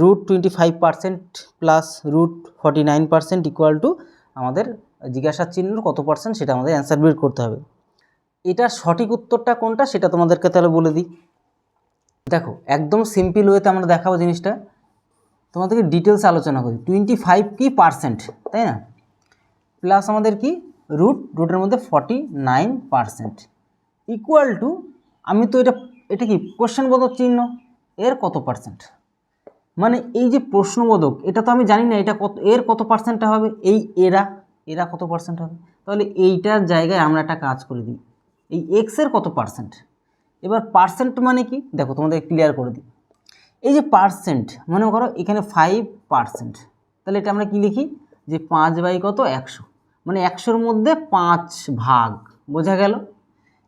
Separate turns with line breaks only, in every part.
Root twenty five percent plus root forty nine percent equal to আমাদের জিজ্ঞাসার চিহ্ন কত পার্সেন্ট সেটা আমাদের অ্যান্সার বের করতে হবে। এটার সঠিক উত্তরটা কোনটা সেটা তোমাদেরকে তাহলে বলে দিই। দেখো, একদম সিম্পল ওয়েতে আমরা দেখাবো জিনিসটা। তোমাদেরকে ডিটেলস আলোচনা করি। টোয়েন্টি ফাইভ কি পার্সেন্ট তাই না? প্লাস আমাদের কি? রুট রুটের মধ্যে forty nine percent equal to আমি তো এটা এটা কি? কোশ্চেনবোধক চিহ্ন। এর কত পার্সেন্ট মানে এই যে প্রশ্নবোধক, এটা তো আমি জানি না এটা কত, এর কত পার্সেন্টটা হবে? এই এরা এরা কত পার্সেন্ট হবে? তাহলে এইটার জায়গায় আমরা একটা কাজ করে দিই। এই এক্সের কত পার্সেন্ট এবার পার্সেন্ট মানে কি? দেখো তোমাদের ক্লিয়ার করে দিই। এই যে পার্সেন্ট মনে করো এখানে ফাইভ পার্সেন্ট তাহলে এটা আমরা কি লিখি? যে পাঁচ বাই কত? একশো। মানে একশোর মধ্যে পাঁচ ভাগ, বোঝা গেল?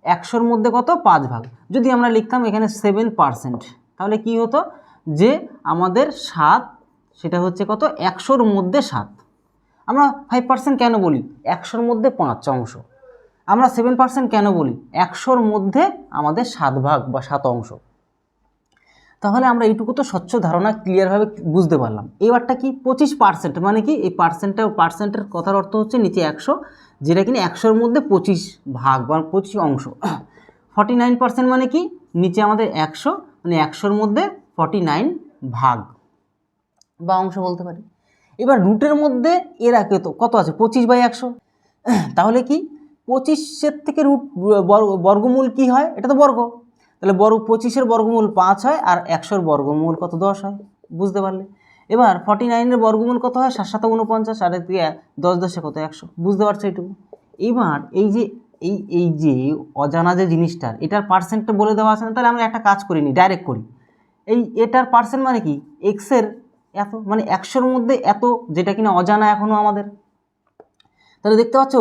একশোর মধ্যে কত? পাঁচ ভাগ। যদি আমরা লিখতাম এখানে সেভেন পার্সেন্ট তাহলে কি হতো? যে আমাদের সাত, সেটা হচ্ছে কত? একশোর মধ্যে সাত। আমরা ফাইভ পার্সেন্ট কেন বলি? একশোর মধ্যে পাঁচ অংশ। আমরা সেভেন পার্সেন্ট কেন বলি? একশোর মধ্যে আমাদের সাত ভাগ বা সাত অংশ। তাহলে আমরা এইটুকু তো স্বচ্ছ ধারণা ক্লিয়ারভাবে বুঝতে পারলাম। এবারটা কি? পঁচিশ পার্সেন্ট মানে কি? এই পার্সেন্টটা পার্সেন্টের কথার অর্থ হচ্ছে নিচে একশো, যেটা কিনা একশোর মধ্যে পঁচিশ ভাগ বা পঁচিশ অংশ। ফর্টি নাইন পার্সেন্ট মানে কি? নিচে আমাদের একশো মানে একশোর মধ্যে ফর্টি নাইন ভাগ। বা অংশ বলতে পারি। এবার রুটের মধ্যে এরা কত কত আছে? পঁচিশ বাই একশো। তাহলে কি? পঁচিশের থেকে রুট বর্গমূল কি হয়? এটা তো বর্গ। তাহলে বর্গ, পঁচিশের বর্গমূল পাঁচ হয় আর একশোর বর্গমূল কত দশ হয়? বুঝতে পারলে? এবার ফর্টি নাইনের বর্গমূল কত হয়? সাত সাত উনপঞ্চাশ আর এর দশ দশে কত? একশো। বুঝতে পারছ এইটুকু? এবার এই যে, এই এই যে অজানা যে জিনিসটার, এটার পার্সেন্টটা বলে দেওয়া আছে না? তাহলে আমরা একটা কাজ করিনি ডাইরেক্ট করি। এই এটার পার্সেন্ট মানে কি? এক্সের এত মানে একশোর মধ্যে এত, যেটা কিনা অজানা এখনও আমাদের। তাহলে দেখতে পাচ্ছ,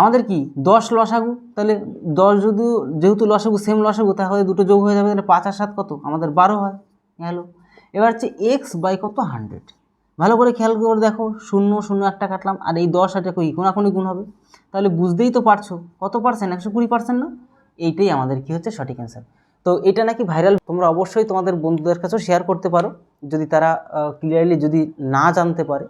আমাদের কি? দশ লসাগু, তাহলে দশ যদি, যেহেতু লসাগু সেম লসাগু, তাহলে দুটো যোগ হয়ে যাবে, তাহলে পাঁচ আর সাত কত? আমাদের বারো হয় গেল এবার হচ্ছে এক্স বাই কত? হান্ড্রেড ভালো করে খেয়াল করে দেখো, শূন্য শূন্য একটা কাটলাম, আর এই দশ হাজার কই কোনাকুনি গুণ হবে। তাহলে বুঝতেই তো পারছ, কত পার্সেন্ট একশো কুড়ি পার্সেন্ট না? এইটাই আমাদের কি হচ্ছে সঠিক অ্যান্সার তো এটা নাকি ভাইরাল। তোমরা অবশ্যই তোমাদের বন্ধুদের কাছেও শেয়ার করতে পারো, যদি তারা ক্লিয়ারলি যদি না জানতে পারে।